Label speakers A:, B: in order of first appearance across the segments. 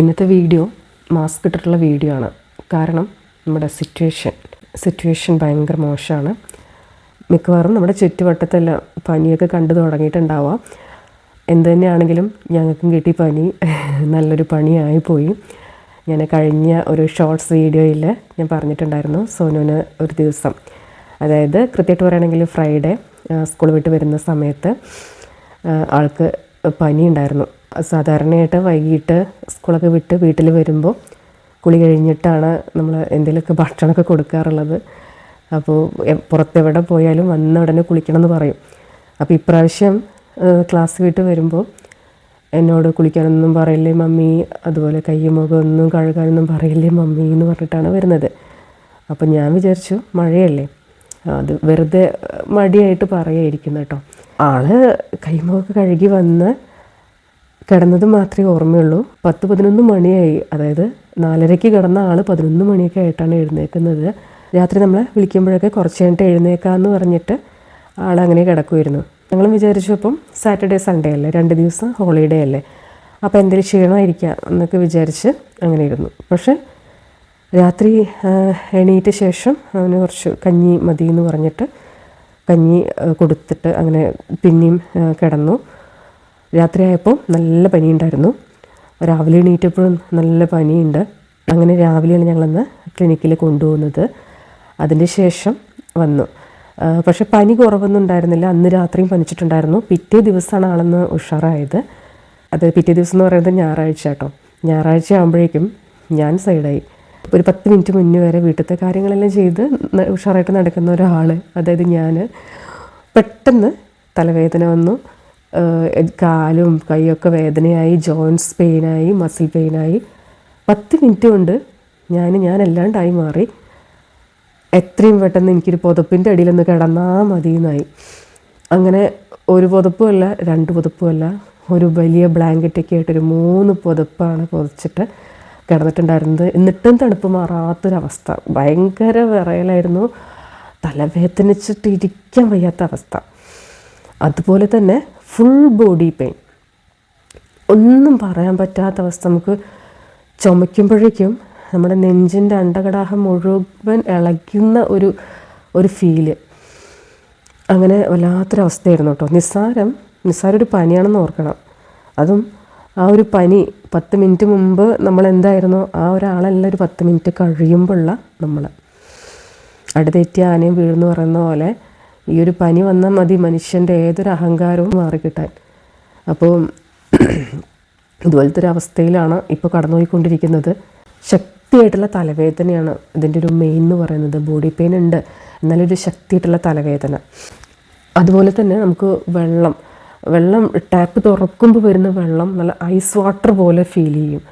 A: ഇന്നത്തെ video mask ഇട്ടിട്ടുള്ള video ആണ്. കാരണം നമ്മുടെ സിറ്റുവേഷൻ സിറ്റുവേഷൻ ഭയങ്കര മോശമാണ്. മിക്കവാറും നമ്മുടെ ചുറ്റുവട്ടത്തെല്ലാം പനിയൊക്കെ കണ്ടു തുടങ്ങിയിട്ടുണ്ടാവാം. എന്ത് തന്നെയാണെങ്കിലും ഞങ്ങൾക്കും കിട്ടി പനി. നല്ലൊരു പനിയായിപ്പോയി പോയി ഞാൻ കഴിഞ്ഞ ഒരു ഷോർട്സ് വീഡിയോയിൽ ഞാൻ പറഞ്ഞിട്ടുണ്ടായിരുന്നു സോനുവിന് ഒരു ദിവസം. അതായത് കൃത്യമായിട്ട് പറയുകയാണെങ്കിൽ ഫ്രൈഡേ സ്കൂൾ വിട്ട് വരുന്ന സമയത്ത് ആൾക്ക് പനി ഉണ്ടായിരുന്നു. സാധാരണയായിട്ട് വൈകിട്ട് സ്കൂളൊക്കെ വിട്ട് വീട്ടിൽ വരുമ്പോൾ കുളി കഴിഞ്ഞിട്ടാണ് നമ്മൾ എന്തെങ്കിലുമൊക്കെ ഭക്ഷണമൊക്കെ കൊടുക്കാറുള്ളത്. അപ്പോൾ പുറത്തെവിടെ പോയാലും വന്ന ഉടനെ കുളിക്കണം എന്ന് പറയും. അപ്പോൾ ഇപ്രാവശ്യം ക്ലാസ് വിട്ട് വരുമ്പോൾ എന്നോട് കുളിക്കാനൊന്നും പറയില്ലേ മമ്മി? അതുപോലെ കയ്യും മുഖമൊന്നും കഴുകാനൊന്നും പറയില്ലേ മമ്മി എന്ന് പറഞ്ഞിട്ടാണ് വരുന്നത്. അപ്പം ഞാൻ വിചാരിച്ചു മഴയല്ലേ. അത് വെറുതെ മടിയായിട്ട് പറയായിരിക്കുന്നു കേട്ടോ. ആൾ കൈമുഖമൊക്കെ കഴുകി വന്ന് കിടന്നത് മാത്രമേ ഓർമ്മയുള്ളൂ. പത്ത് പതിനൊന്ന് മണിയായി. അതായത് നാലരയ്ക്ക് കിടന്ന ആൾ പതിനൊന്ന് മണിയൊക്കെ ആയിട്ടാണ് എഴുന്നേക്കുന്നത്. രാത്രി നമ്മളെ വിളിക്കുമ്പോഴൊക്കെ കുറച്ച് കഴിഞ്ഞിട്ട് എഴുന്നേക്കാമെന്ന് പറഞ്ഞിട്ട് ആളങ്ങനെ കിടക്കുമായിരുന്നു ഞങ്ങളും വിചാരിച്ചു അപ്പം സാറ്റർഡേ സൺഡേ അല്ലേ? രണ്ട് ദിവസം ഹോളിഡേ അല്ലേ? അപ്പോൾ എന്തെങ്കിലും ക്ഷീണമായിരിക്കാം എന്നൊക്കെ വിചാരിച്ച് അങ്ങനെ ഇരുന്നു. പക്ഷേ രാത്രി എണീറ്റ ശേഷം അവന് കുറച്ച് കഞ്ഞി മതി എന്ന് പറഞ്ഞിട്ട് കഞ്ഞി കൊടുത്തിട്ട് അങ്ങനെ പിന്നെയും കിടന്നു. രാത്രിയായപ്പോൾ നല്ല പനിയുണ്ടായിരുന്നു. രാവിലെ എണീറ്റപ്പോഴും നല്ല പനിയുണ്ട്. അങ്ങനെ രാവിലെയാണ് ഞങ്ങളന്ന് ക്ലിനിക്കിൽ കൊണ്ടുപോകുന്നത്. അതിന്റെ ശേഷം വന്നു. പക്ഷെ പനി കുറവൊന്നും ഉണ്ടായിരുന്നില്ല. അന്ന് രാത്രിയും പനിച്ചിട്ടുണ്ടായിരുന്നു. പിറ്റേ ദിവസമാണ് ആളെന്ന് ഉഷാറായത്. അത് പിറ്റേ ദിവസം എന്ന് പറയുന്നത് ഞായറാഴ്ച കേട്ടോ. ഞായറാഴ്ച ആകുമ്പോഴേക്കും ഞാൻ സൈഡായി. ഒരു പത്ത് മിനിറ്റ് മുന്നേ വരെ വീട്ടിലത്തെ കാര്യങ്ങളെല്ലാം ചെയ്ത് ഉഷാറായിട്ട് നടക്കുന്ന ഒരാൾ അതായത് ഞാൻ പെട്ടെന്ന് തലവേദന വന്നു. കാലും കൈയൊക്കെ വേദനയായി ജോയിൻസ് പെയിനായി മസിൽ പെയിനായി. പത്ത് മിനിറ്റ് കൊണ്ട് ഞാൻ ഞാൻ എല്ലാണ്ടായി മാറി. എത്രയും പെട്ടെന്ന് എനിക്കൊരു പുതപ്പിന്റെ അടിയിലൊന്ന് കിടന്നാൽ മതി എന്നായി അങ്ങനെ ഒരു പുതപ്പുമല്ല രണ്ട് പുതപ്പുമല്ല ഒരു വലിയ ബ്ലാങ്കറ്റൊക്കെ ആയിട്ടൊരു മൂന്ന് പുതപ്പാണ് പുതച്ചിട്ട് കിടന്നിട്ടുണ്ടായിരുന്നത്. എന്നിട്ടും തണുപ്പ് മാറാത്തൊരവസ്ഥ. ഭയങ്കര വിറയലായിരുന്നു. തലവേദനിച്ചിട്ട് ഇരിക്കാൻ വയ്യാത്ത അവസ്ഥ. അതുപോലെ തന്നെ ഫുൾ ബോഡി പെയിൻ ഒന്നും പറയാൻ പറ്റാത്ത അവസ്ഥ. നമുക്ക് ചുമയ്ക്കുമ്പോഴേക്കും നമ്മുടെ നെഞ്ചിന്റെ അണ്ടകടാഹം മുഴുവൻ ഇളയ്ക്കുന്ന ഒരു ഒരു ഫീൽ അങ്ങനെ വല്ലാത്തൊരവസ്ഥയായിരുന്നു കേട്ടോ. നിസ്സാരം നിസ്സാരം ഒരു പനിയാണെന്ന് ഓർക്കണം. അതും ആ ഒരു പനി പത്ത് മിനിറ്റ് മുമ്പ് നമ്മൾ എന്തായിരുന്നോ ആ ഒരാളല്ല ഒരു പത്ത് മിനിറ്റ് കഴിയുമ്പോഴുള്ള നമ്മൾ അടുത്തെറ്റിയ ആനയും വീഴുന്നു പറയുന്ന പോലെ ഈ ഒരു പനി വന്നാൽ മതി മനുഷ്യന്റെ ഏതൊരു അഹങ്കാരവും മാറിക്കിട്ടാൻ. അപ്പോൾ ഇതുപോലത്തെ ഒരു അവസ്ഥയിലാണ് ഇപ്പോൾ കടന്നുപോയിക്കൊണ്ടിരിക്കുന്നത്. ശക്തിയായിട്ടുള്ള തലവേദനയാണ് ഇതിന്റെ ഒരു മെയിൻ എന്ന് പറയുന്നത്. ബോഡി പെയിൻ ഉണ്ട്. എന്നാലൊരു ശക്തിയായിട്ടുള്ള തലവേദന. അതുപോലെ തന്നെ നമുക്ക് വെള്ളം. വെള്ളം ടാപ്പ് തുറക്കുമ്പോൾ വരുന്ന വെള്ളം നല്ല ഐസ് വാട്ടർ പോലെ ഫീൽ ചെയ്യും.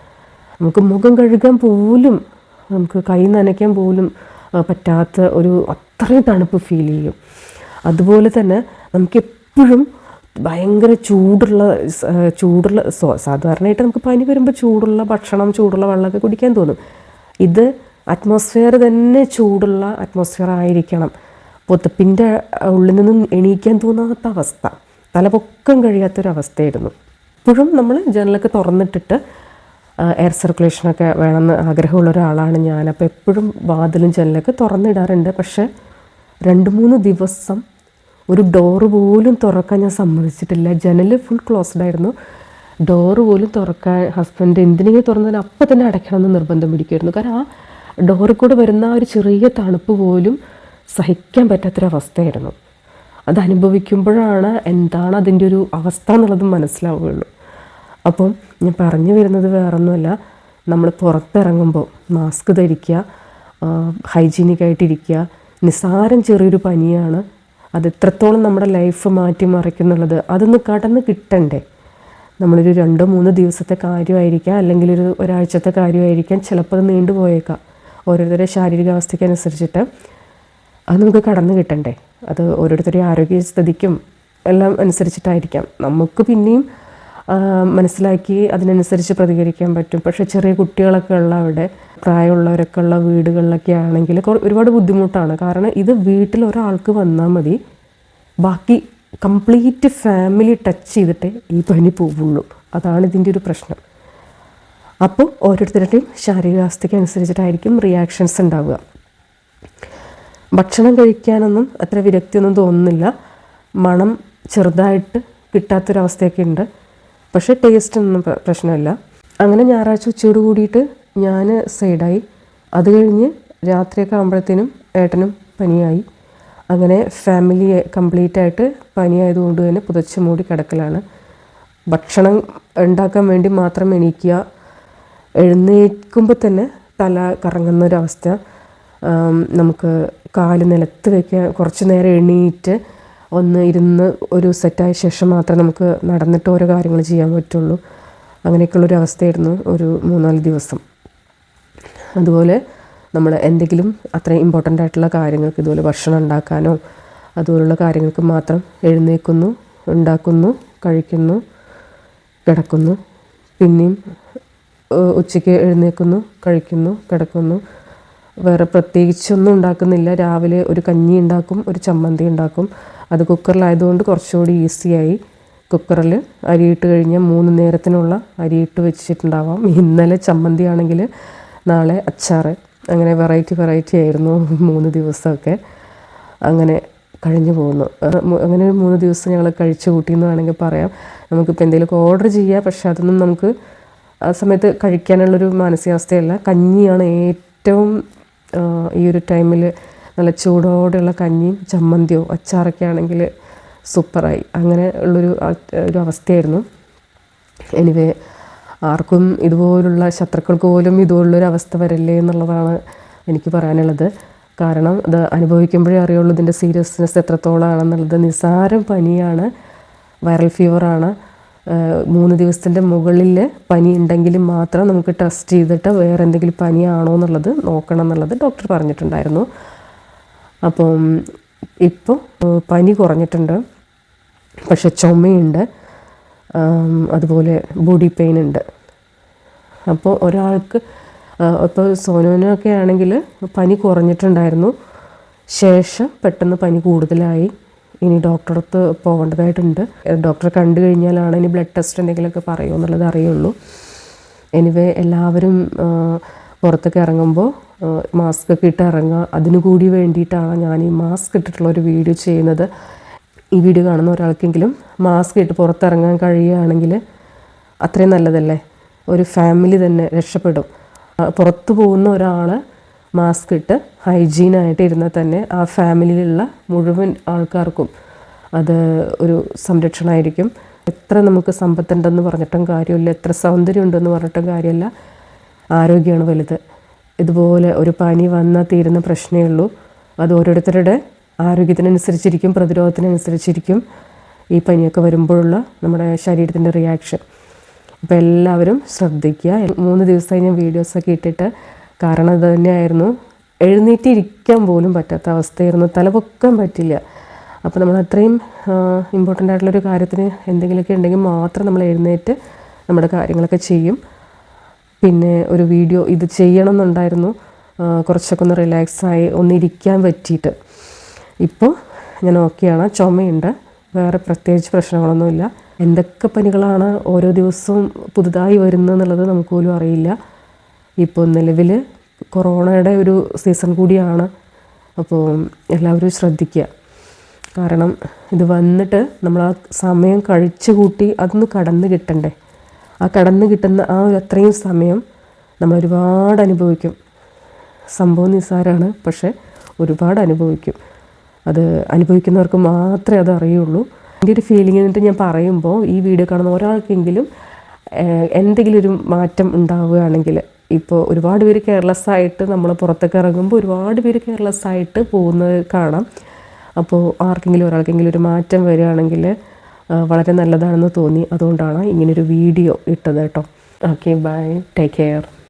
A: നമുക്ക് മുഖം കഴുകാൻ പോലും നമുക്ക് കൈ നനയ്ക്കാൻ പോലും പറ്റാത്ത ഒരു അത്രയും തണുപ്പ് ഫീൽ ചെയ്യും. അതുപോലെ തന്നെ നമുക്ക് എപ്പോഴും ഭയങ്കര ചൂടുള്ള ചൂടുള്ള സാധാരണയായിട്ട് നമുക്ക് പനി വരുമ്പോൾ ചൂടുള്ള ഭക്ഷണം ചൂടുള്ള വെള്ളമൊക്കെ കുടിക്കാൻ തോന്നും. ഇത് അറ്റ്മോസ്ഫിയർ തന്നെ ചൂടുള്ള അറ്റ്മോസ്ഫിയർ ആയിരിക്കണം. പൊത്തപ്പിന്റെ ഉള്ളിൽ നിന്നും എണീക്കാൻ തോന്നാത്ത അവസ്ഥ. തലപൊക്കം കഴിയാത്തൊരവസ്ഥയായിരുന്നു. ഇപ്പോഴും നമ്മൾ ജനലൊക്കെ തുറന്നിട്ടിട്ട് എയർ സർക്കുലേഷനൊക്കെ വേണമെന്ന് ആഗ്രഹമുള്ള ഒരാളാണ് ഞാൻ അപ്പോൾ എപ്പോഴും വാതിലും ജനലൊക്കെ തുറന്നിടാറുണ്ട്. പക്ഷേ രണ്ട് മൂന്ന് ദിവസം ഒരു ഡോറ് പോലും തുറക്കാൻ ഞാൻ സമ്മതിച്ചിട്ടില്ല. ജനൽ ഫുൾ ക്ലോസ്ഡ് ആയിരുന്നു. ഡോറ് പോലും തുറക്കാൻ ഹസ്ബൻഡ് എന്തിനെങ്കിലും തുറന്നതിന് അപ്പം തന്നെ അടയ്ക്കണമെന്ന് നിർബന്ധം പിടിക്കുമായിരുന്നു. കാരണം ആ ഡോറിൽ കൂടെ വരുന്ന ഒരു ചെറിയ തണുപ്പ് പോലും സഹിക്കാൻ പറ്റാത്തൊരവസ്ഥയായിരുന്നു. അത് അനുഭവിക്കുമ്പോഴാണ് എന്താണ് അതിന്റെ ഒരു അവസ്ഥ എന്നുള്ളത് മനസ്സിലാവുകയുള്ളൂ. അപ്പം ഞാൻ പറഞ്ഞു വരുന്നത് വേറൊന്നുമല്ല. നമ്മൾ പുറത്തിറങ്ങുമ്പോൾ മാസ്ക് ധരിക്കുക ഹൈജീനിക് ആയിട്ടിരിക്കുക നിസ്സാരം ചെറിയൊരു പനിയാണ്. അത് എത്രത്തോളം നമ്മുടെ ലൈഫ് മാറ്റിമറിക്കുന്നുള്ളത് അതൊന്ന് കടന്ന് കിട്ടണ്ടേ? നമ്മളൊരു രണ്ടോ മൂന്നോ ദിവസത്തെ കാര്യമായിരിക്കാം അല്ലെങ്കിൽ ഒരു ഒരാഴ്ചത്തെ കാര്യമായിരിക്കാം ചിലപ്പോൾ അത് നീണ്ടുപോയേക്കാം ഓരോരുത്തരുടെ ശാരീരികാവസ്ഥയ്ക്കനുസരിച്ചിട്ട് അത് നമുക്ക് കടന്നു കിട്ടണ്ടേ? അത് ഓരോരുത്തരുടെ ആരോഗ്യസ്ഥിതിക്കും എല്ലാം അനുസരിച്ചിട്ടായിരിക്കാം. നമുക്ക് പിന്നെയും മനസ്സിലാക്കി അതിനനുസരിച്ച് പ്രതികരിക്കാൻ പറ്റും. പക്ഷെ ചെറിയ കുട്ടികളൊക്കെ ഉള്ള അവിടെ പ്രായമുള്ളവരൊക്കെ ഉള്ള വീടുകളിലൊക്കെ ആണെങ്കിൽ ഒരുപാട് ബുദ്ധിമുട്ടാണ്. കാരണം ഇത് വീട്ടിൽ ഒരാൾക്ക് വന്നാൽ മതി. ബാക്കി കംപ്ലീറ്റ് ഫാമിലി ടച്ച് ചെയ്തിട്ടേ ഈ പനി പോവുള്ളൂ. അതാണ് ഇതിന്റെ ഒരു പ്രശ്നം. അപ്പോൾ ഓരോരുത്തരുടെയും ശാരീരികാവസ്ഥയ്ക്ക് അനുസരിച്ചിട്ടായിരിക്കും റിയാക്ഷൻസ് ഉണ്ടാവുക. ഭക്ഷണം കഴിക്കാനൊന്നും അത്ര വിരക്തിയൊന്നും തോന്നുന്നില്ല. മണം ചെറുതായിട്ട് കിട്ടാത്തൊരവസ്ഥയൊക്കെ ഉണ്ട്. പക്ഷേ ടേസ്റ്റ് ഒന്നും പ്രശ്നമില്ല. അങ്ങനെ ഞായറാഴ്ച ഉച്ചയോട് കൂടിയിട്ട് ഞാൻ സൈഡായി. അത് കഴിഞ്ഞ് രാത്രിയൊക്കെ ആകുമ്പോഴത്തേനും ഏട്ടനും പനിയായി. അങ്ങനെ ഫാമിലി കംപ്ലീറ്റ് ആയിട്ട് പനിയായതുകൊണ്ട് തന്നെ പുതച്ച് മൂടി കിടക്കലാണ്. ഭക്ഷണം ഉണ്ടാക്കാൻ വേണ്ടി മാത്രം എണീക്കുക. എഴുന്നേൽക്കുമ്പോൾ തന്നെ തല കറങ്ങുന്ന ഒരവസ്ഥ നമുക്ക് കാൽ നിലത്ത് വയ്ക്കുക കുറച്ച് നേരം എണീറ്റ് ഒന്ന് ഇരുന്ന് ഒരു സെറ്റായ ശേഷം മാത്രമേ നമുക്ക് നടന്നിട്ട് ഓരോ കാര്യങ്ങൾ ചെയ്യാൻ പറ്റുള്ളൂ. അങ്ങനെയൊക്കെയുള്ളൊരു അവസ്ഥയായിരുന്നു ഒരു മൂന്നാൽ ദിവസം. അതുപോലെ നമ്മൾ എന്തെങ്കിലും അത്രയും ഇമ്പോർട്ടന്റ് ആയിട്ടുള്ള കാര്യങ്ങൾക്ക് ഇതുപോലെ ഭക്ഷണം ഉണ്ടാക്കാനോ അതുപോലുള്ള കാര്യങ്ങൾക്ക് മാത്രം എഴുന്നേൽക്കുന്നു ഉണ്ടാക്കുന്നു കഴിക്കുന്നു കിടക്കുന്നു. പിന്നെയും ഉച്ചയ്ക്ക് എഴുന്നേൽക്കുന്നു കഴിക്കുന്നു കിടക്കുന്നു. വേറെ പ്രത്യേകിച്ചൊന്നും ഉണ്ടാക്കുന്നില്ല. രാവിലെ ഒരു കഞ്ഞി ഉണ്ടാക്കും ഒരു ചമ്മന്തി ഉണ്ടാക്കും. അത് കുക്കറിലായതുകൊണ്ട് കുറച്ചുകൂടി ഈസിയായി. കുക്കറിൽ അരിയിട്ട് കഴിഞ്ഞാൽ മൂന്ന് നേരത്തിനുള്ള അരിയിട്ട് വെച്ചിട്ടുണ്ടാവാം. ഇന്നലെ ചമ്മന്തി ആണെങ്കിൽ നാളെ അച്ചാർ അങ്ങനെ വെറൈറ്റി വെറൈറ്റി ആയിരുന്നു മൂന്ന് ദിവസമൊക്കെ. അങ്ങനെ കഴിഞ്ഞു പോകുന്നു അങ്ങനെ ഒരു മൂന്ന് ദിവസം ഞങ്ങൾ കഴിച്ചു കൂട്ടി എന്ന് വേണമെങ്കിൽ പറയാം. നമുക്കിപ്പോൾ എന്തെങ്കിലുമൊക്കെ ഓർഡർ ചെയ്യാം. പക്ഷേ അതൊന്നും നമുക്ക് ആ സമയത്ത് കഴിക്കാനുള്ളൊരു മാനസികാവസ്ഥയല്ല. കഞ്ഞിയാണ് ഏറ്റവും ഈ ഒരു ടൈമിൽ നല്ല ചൂടോടെയുള്ള കഞ്ഞിയും ചമ്മന്തിയോ അച്ചാറൊക്കെ ആണെങ്കിൽ സൂപ്പറായി. അങ്ങനെ ഉള്ളൊരു ഒരു അവസ്ഥയായിരുന്നു. എനിവേ ആർക്കും ഇതുപോലുള്ള ശത്രുക്കൾക്ക് പോലും ഇതുപോലുള്ളൊരു അവസ്ഥ വരല്ലേ എന്നുള്ളതാണ് എനിക്ക് പറയാനുള്ളത്. കാരണം അത് അനുഭവിക്കുമ്പോഴേ അറിയുള്ളൂ ഇതിന്റെ സീരിയസ്നെസ് എത്രത്തോളമാണെന്നുള്ളത് നിസ്സാരം പനിയാണ്. വൈറൽ ഫീവറാണ്. മൂന്ന് ദിവസത്തിന്റെ മുകളിൽ പനി ഉണ്ടെങ്കിലും മാത്രം നമുക്ക് ടെസ്റ്റ് ചെയ്തിട്ട് വേറെ എന്തെങ്കിലും പനിയാണോ എന്നുള്ളത് നോക്കണം എന്നുള്ളത് ഡോക്ടർ പറഞ്ഞിട്ടുണ്ടായിരുന്നു. അപ്പം ഇപ്പോൾ പനി കുറഞ്ഞിട്ടുണ്ട്. പക്ഷെ ചുമയുണ്ട്. അതുപോലെ ബോഡി പെയിൻ ഉണ്ട്. അപ്പോൾ ഒരാൾക്ക് ഇപ്പോൾ സോനോനൊക്കെ ആണെങ്കിൽ പനി കുറഞ്ഞിട്ടുണ്ടായിരുന്നു. ശേഷം പെട്ടെന്ന് പനി കൂടുതലായി. ഇനി ഡോക്ടറടുത്ത് പോകേണ്ടതായിട്ടുണ്ട്. ഡോക്ടറെ കണ്ടു കഴിഞ്ഞാലാണ് ഇനി ബ്ലഡ് ടെസ്റ്റ് എന്തെങ്കിലുമൊക്കെ പറയുമോ എന്നുള്ളത് അറിയുള്ളൂ. എനിവേ എല്ലാവരും പുറത്തൊക്കെ ഇറങ്ങുമ്പോൾ മാസ്ക് ഒക്കെ ഇട്ട് ഇറങ്ങുക. അതിനു കൂടി വേണ്ടിയിട്ടാണ് ഞാൻ ഈ മാസ്ക് ഇട്ടിട്ടുള്ള ഒരു വീഡിയോ ചെയ്യുന്നത്. ഈ വീഡിയോ കാണുന്ന ഒരാൾക്കെങ്കിലും മാസ്ക് ഇട്ട് പുറത്തിറങ്ങാൻ കഴിയുകയാണെങ്കിൽ അത്രയും നല്ലതല്ലേ? ഒരു ഫാമിലി തന്നെ രക്ഷപ്പെടും. പുറത്തു പോകുന്ന ഒരാൾ മാസ്ക് ഇട്ട് ഹൈജീനായിട്ട് ഇരുന്നാൽ തന്നെ ആ ഫാമിലിയിലുള്ള മുഴുവൻ ആൾക്കാർക്കും അത് ഒരു സംരക്ഷണമായിരിക്കും. എത്ര നമുക്ക് സമ്പത്തുണ്ടെന്ന് പറഞ്ഞിട്ടും കാര്യമില്ല. എത്ര സൗന്ദര്യം ഉണ്ടെന്ന് പറഞ്ഞിട്ടും കാര്യമല്ല. ആരോഗ്യമാണ് വലുത്. ഇതുപോലെ ഒരു പനി വന്നാൽ തീരുന്ന പ്രശ്നമേ ഉള്ളൂ. അത് ഓരോരുത്തരുടെ ആരോഗ്യത്തിനനുസരിച്ചിരിക്കും പ്രതിരോധത്തിനനുസരിച്ചിരിക്കും ഈ പനിയൊക്കെ വരുമ്പോഴുള്ള നമ്മുടെ ശരീരത്തിന്റെ റിയാക്ഷൻ അപ്പോൾ എല്ലാവരും ശ്രദ്ധിക്കുക. മൂന്ന് ദിവസമായി ഞാൻ വീഡിയോസൊക്കെ ഇട്ടിട്ട് കാരണം ഇത് തന്നെയായിരുന്നു. എഴുന്നേറ്റിരിക്കാൻ പോലും പറ്റാത്ത അവസ്ഥയായിരുന്നു. തലപൊക്കാൻ പറ്റില്ല. അപ്പോൾ നമ്മൾ അത്രയും ഇമ്പോർട്ടന്റ് ആയിട്ടുള്ളൊരു കാര്യത്തിന് എന്തെങ്കിലുമൊക്കെ ഉണ്ടെങ്കിൽ മാത്രം നമ്മൾ എഴുന്നേറ്റ് നമ്മുടെ കാര്യങ്ങളൊക്കെ ചെയ്യും. പിന്നെ ഒരു വീഡിയോ ഇത് ചെയ്യണം എന്നുണ്ടായിരുന്നു കുറച്ചൊക്കെ ഒന്ന് റിലാക്സായി ഒന്നിരിക്കാൻ പറ്റിയിട്ട്. ഇപ്പോൾ ഞാൻ ഓക്കെയാണ് ചുമയുണ്ട്. വേറെ പ്രത്യേകിച്ച് പ്രശ്നങ്ങളൊന്നുമില്ല. എന്തൊക്കെ പനികളാണ് ഓരോ ദിവസവും പുതുതായി വരുന്നത് എന്നുള്ളത് നമുക്ക് പോലും അറിയില്ല. ഇപ്പോൾ നിലവിൽ കൊറോണയുടെ ഒരു സീസൺ കൂടിയാണ്. അപ്പോൾ എല്ലാവരും ശ്രദ്ധിക്കുക. കാരണം ഇത് വന്നിട്ട് നമ്മൾ ആ സമയം കഴിച്ചു കൂട്ടി അതൊന്ന് കടന്ന് കിട്ടണ്ടേ? ആ കടന്ന് കിട്ടുന്ന ആ ഒരു അത്രയും സമയം നമ്മൾ ഒരുപാട് അനുഭവിക്കും. സംഭവം നിസ്സാരമാണ് പക്ഷേ ഒരുപാട് അനുഭവിക്കും. അത് അനുഭവിക്കുന്നവർക്ക് മാത്രമേ അത് അറിയുള്ളൂ. എന്റെ ഒരു ഫീലിംഗ് എന്നിട്ട് ഞാൻ പറയുമ്പോൾ ഈ വീഡിയോ കാണുന്ന ഒരാൾക്കെങ്കിലും എന്തെങ്കിലും ഒരു മാറ്റം ഉണ്ടാവുകയാണെങ്കിൽ ഇപ്പോൾ ഒരുപാട് പേര് കെയർലെസ് ആയിട്ട് നമ്മൾ പുറത്തൊക്കെ ഇറങ്ങുമ്പോൾ ഒരുപാട് പേര് കെയർലെസ് ആയിട്ട് പോകുന്നത് കാണാം. അപ്പോൾ ആർക്കെങ്കിലും ഒരാൾക്കെങ്കിലും ഒരു മാറ്റം വരികയാണെങ്കിൽ വളരെ നല്ലതാണെന്ന് തോന്നി. അതുകൊണ്ടാണ് ഇങ്ങനൊരു വീഡിയോ ഇട്ടത് കേട്ടോ. Okay bye take care